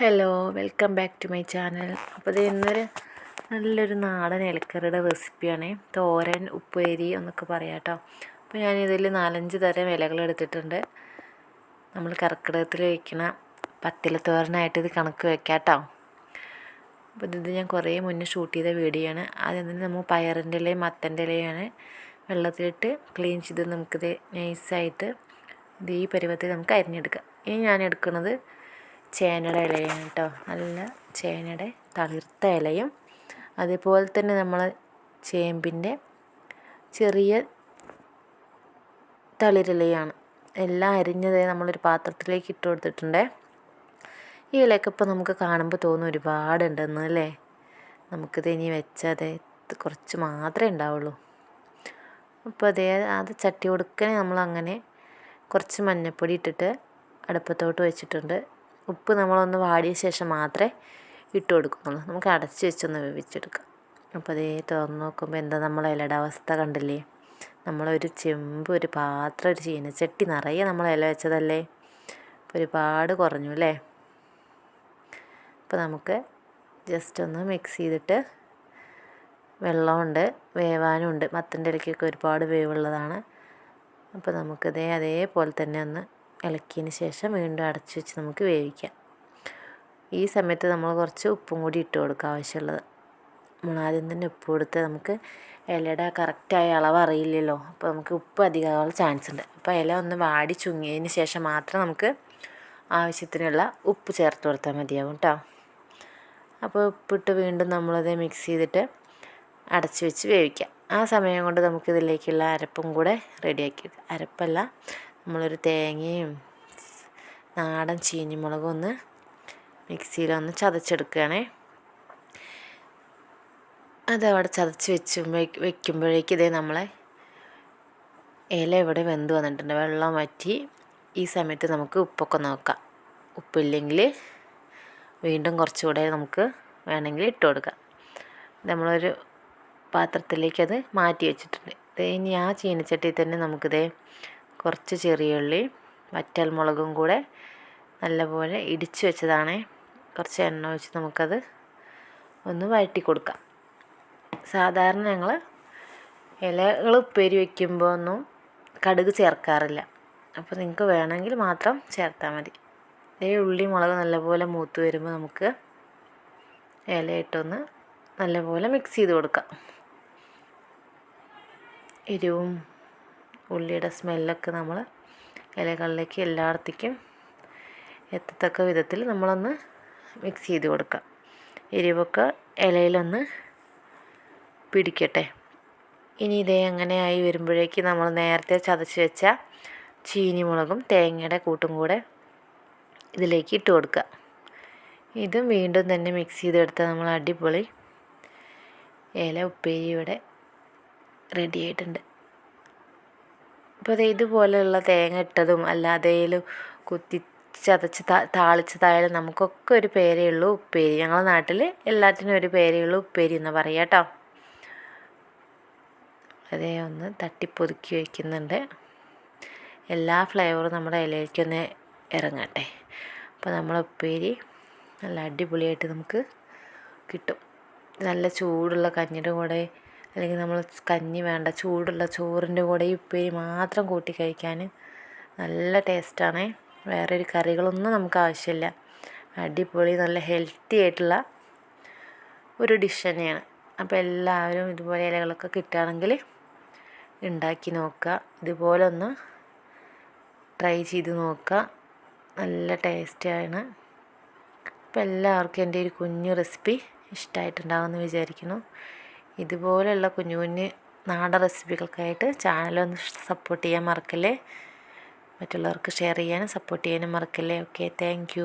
Hello welcome back to my channel. അപ്പോൾ ഇത് ഇന്നൊരു നല്ലൊരു നാടൻ ഇലക്കറിയുടെ റെസിപ്പിയാണ്. തോരൻ ഉപ്പേരി എന്നൊക്കെ പറയാം കേട്ടോ. അപ്പോൾ ഞാനിതിൽ നാലഞ്ച് തരം ഇലകൾ എടുത്തിട്ടുണ്ട്. നമ്മൾ കർക്കിടകത്തിൽ വയ്ക്കണ പത്തിലത്തോരനായിട്ട് ഇത് കണക്ക് വെക്കാം കേട്ടോ. അപ്പോൾ ഇത് ഞാൻ കുറേ മുന്നേ ഷൂട്ട് ചെയ്ത വീഡിയോ ആണ് നമ്മൾ പയറിന്റെ ഇലയും മത്തന്റെ ഇലയാണ് വെള്ളത്തിലിട്ട് ക്ലീൻ ചെയ്ത് നമുക്കിത് നൈസായിട്ട് ഇത് ഈ പരുവത്തിൽ നമുക്ക് അരിഞ്ഞെടുക്കാം. ഇനി ഞാൻ എടുക്കുന്നത് ചേനയുടെ ഇലയാണ് കേട്ടോ. നല്ല ചേനയുടെ തളിർത്ത ഇലയും അതുപോലെ തന്നെ നമ്മൾ ചേമ്പിന്റെ ചെറിയ തളിരിലയാണ്. എല്ലാം അരിഞ്ഞത് നമ്മളൊരു പാത്രത്തിലേക്ക് ഇട്ട് കൊടുത്തിട്ടുണ്ട്. ഈ ഇലയൊക്കെ ഇപ്പോൾ നമുക്ക് കാണുമ്പോൾ തോന്നും ഒരുപാടുണ്ടെന്ന് അല്ലേ? നമുക്കിത് ഇനി വെച്ചാൽ കുറച്ച് മാത്രമേ ഉണ്ടാവുള്ളൂ. അപ്പോൾ അതേ അത് ചട്ടി കൊടുക്കണേ നമ്മളങ്ങനെ കുറച്ച് മഞ്ഞപ്പൊടി ഇട്ടിട്ട് അടുപ്പത്തോട്ട് വെച്ചിട്ടുണ്ട്. ഉപ്പ് നമ്മളൊന്ന് വാടിയ ശേഷം മാത്രമേ ഇട്ട് കൊടുക്കുന്നുള്ളൂ. നമുക്ക് അടച്ച് വെച്ചൊന്ന് വേവിച്ചെടുക്കാം. അപ്പോൾ അതേ തുറന്ന് നോക്കുമ്പോൾ എന്താ നമ്മളെ ഇലയുടെ അവസ്ഥ കണ്ടില്ലേ? നമ്മളൊരു ചെമ്പ് ഒരു പാത്രം ഒരു ചീനച്ചട്ടി നിറയെ നമ്മൾ ഇല വെച്ചതല്ലേ? ഒരുപാട് കുറഞ്ഞു അല്ലേ? അപ്പോൾ നമുക്ക് ജസ്റ്റ് ഒന്ന് മിക്സ് ചെയ്തിട്ട് വെള്ളമുണ്ട് വേവാനുണ്ട്. മത്തന്റെ ഇലയ്ക്കൊക്കെ ഒരുപാട് വേവുള്ളതാണ്. അപ്പോൾ നമുക്കിതേ അതേപോലെ തന്നെ ഒന്ന് ഇളക്കിയതിന് ശേഷം വീണ്ടും അടച്ചു വെച്ച് നമുക്ക് വേവിക്കാം. ഈ സമയത്ത് നമ്മൾ കുറച്ച് ഉപ്പും കൂടി ഇട്ട് കൊടുക്കുക ആവശ്യമുള്ളത്. നമ്മൾ ആദ്യം തന്നെ ഉപ്പ് കൊടുത്ത് നമുക്ക് ഇലയുടെ കറക്റ്റായ അളവ് അറിയില്ലല്ലോ. അപ്പോൾ നമുക്ക് ഉപ്പ് അധികമാകാനുള്ള ചാൻസ് ഉണ്ട്. അപ്പോൾ ഇല ഒന്ന് വാടി ചുങ്ങിയതിന് ശേഷം മാത്രം നമുക്ക് ആവശ്യത്തിനുള്ള ഉപ്പ് ചേർത്ത് കൊടുത്താൽ മതിയാവും കേട്ടോ അപ്പോൾ ഉപ്പിട്ട് വീണ്ടും നമ്മളത് മിക്സ് ചെയ്തിട്ട് അടച്ച് വെച്ച് വേവിക്കാം. ആ സമയം കൊണ്ട് നമുക്കിതിലേക്കുള്ള അരപ്പും കൂടെ റെഡിയാക്കി അരപ്പല്ല നമ്മളൊരു തേങ്ങയും നാടൻ ചീനിമുളകും ഒന്ന് മിക്സിയിലൊന്ന് ചതച്ചെടുക്കുകയാണേ. അതവിടെ ചതച്ച് വെച്ച് വെക്കുമ്പോഴേക്ക് ഇതേ നമ്മളെ ഇല ഇവിടെ വെന്ത് വന്നിട്ടുണ്ട്. വെള്ളം വറ്റി ഈ സമയത്ത് നമുക്ക് ഉപ്പൊക്കെ നോക്കാം. ഉപ്പില്ലെങ്കിൽ വീണ്ടും കുറച്ചുകൂടെ നമുക്ക് വേണമെങ്കിൽ ഇട്ട് കൊടുക്കാം. നമ്മളൊരു പാത്രത്തിലേക്ക് അത് മാറ്റി വെച്ചിട്ടുണ്ട്. ഇനി ആ ചീനച്ചട്ടിയിൽ തന്നെ നമുക്കിതേ കുറച്ച് ചെറിയ ഉള്ളി വറ്റൽ മുളകും കൂടെ നല്ലപോലെ ഇടിച്ച് വെച്ചതാണ്. കുറച്ച് എണ്ണ ഒഴിച്ച് നമുക്കത് ഒന്ന് വഴറ്റി കൊടുക്കാം. സാധാരണ ഞങ്ങൾ ഇലകൾ ഉപ്പേരി വയ്ക്കുമ്പോൾ ഒന്നും കടുക് ചേർക്കാറില്ല. അപ്പോൾ നിങ്ങൾക്ക് വേണമെങ്കിൽ മാത്രം ചേർത്താൽ മതി. ഇതേ ഉള്ളി മുളക് നല്ലപോലെ മൂത്ത് വരുമ്പോൾ നമുക്ക് ഇലയിട്ടൊന്ന് നല്ലപോലെ മിക്സ് ചെയ്ത് കൊടുക്കാം. എരിവും ഉള്ളിയുടെ സ്മെല്ലൊക്കെ നമ്മൾ ഇലകളിലേക്ക് എല്ലായിടത്തേക്കും എത്തത്തക്ക വിധത്തിൽ നമ്മളൊന്ന് മിക്സ് ചെയ്ത് കൊടുക്കുക എരിവൊക്കെ ഇലയിലൊന്ന് പിടിക്കട്ടെ. ഇനി ഇതേ അങ്ങനെയായി വരുമ്പോഴേക്ക് നമ്മൾ നേരത്തെ ചതച്ച് വെച്ച ചീനിമുളകും തേങ്ങയുടെ കൂട്ടും കൂടെ ഇതിലേക്ക് ഇട്ട് കൊടുക്കുക. ഇതും വീണ്ടും തന്നെ മിക്സ് ചെയ്തെടുത്ത നമ്മൾ അടിപൊളി ഇല ഉപ്പേരി ഇവിടെ റെഡി ആയിട്ടുണ്ട്. അപ്പോൾ അത് ഇതുപോലെയുള്ള തേങ്ങ ഇട്ടതും അല്ലാതെയും കുത്തി ചതച്ച് താളിച്ചതായാലും നമുക്കൊക്കെ ഒരു പേരേ ഉള്ളൂ. ഉപ്പേരി. ഞങ്ങളുടെ നാട്ടിൽ എല്ലാത്തിനും ഒരു പേരേ ഉള്ളൂ ഉപ്പേരി എന്ന് പറയാം കേട്ടോ അതേ ഒന്ന് തട്ടിപ്പൊതുക്കി വയ്ക്കുന്നുണ്ട് എല്ലാ ഫ്ലേവറും നമ്മുടെ ഇലയിലേക്കൊന്ന് ഇറങ്ങട്ടെ. അപ്പോൾ നമ്മളെ ഉപ്പേരി നല്ല അടിപൊളിയായിട്ട് നമുക്ക് കിട്ടും. നല്ല ചൂടുള്ള കഞ്ഞിയുടെ കൂടെ അല്ലെങ്കിൽ നമ്മൾ കഞ്ഞി വേണ്ട ചൂടുള്ള ചോറിന്റെ കൂടെ ഈ ഉപ്പേരി മാത്രം കൂട്ടി കഴിക്കാൻ നല്ല ടേസ്റ്റാണ്. വേറെ ഒരു കറികളൊന്നും നമുക്ക് ആവശ്യമില്ല. അടിപൊളി നല്ല ഹെൽത്തി ആയിട്ടുള്ള ഒരു ഡിഷ് തന്നെയാണ്. അപ്പോൾ എല്ലാവരും ഇതുപോലെ ഇലകളൊക്കെ കിട്ടുകയാണെങ്കിൽ ഉണ്ടാക്കി നോക്കുക. ഇതുപോലെ ഒന്ന് ട്രൈ ചെയ്ത് നോക്കുക. നല്ല ടേസ്റ്റാണ്. അപ്പോൾ എല്ലാവർക്കും എന്റെ ഒരു കുഞ്ഞു റെസിപ്പി ഇഷ്ടമായിട്ടുണ്ടാകുമെന്ന് വിചാരിക്കുന്നു. ഇതുപോലെയുള്ള കുഞ്ഞു കുഞ്ഞ് നാടൻ റെസിപ്പികൾക്കായിട്ട് ചാനലൊന്ന് സപ്പോർട്ട് ചെയ്യാൻ മറക്കല്ലേ? മറ്റുള്ളവർക്ക് ഷെയർ ചെയ്യാനും സപ്പോർട്ട് ചെയ്യാനും മറക്കല്ലേ? Okay thank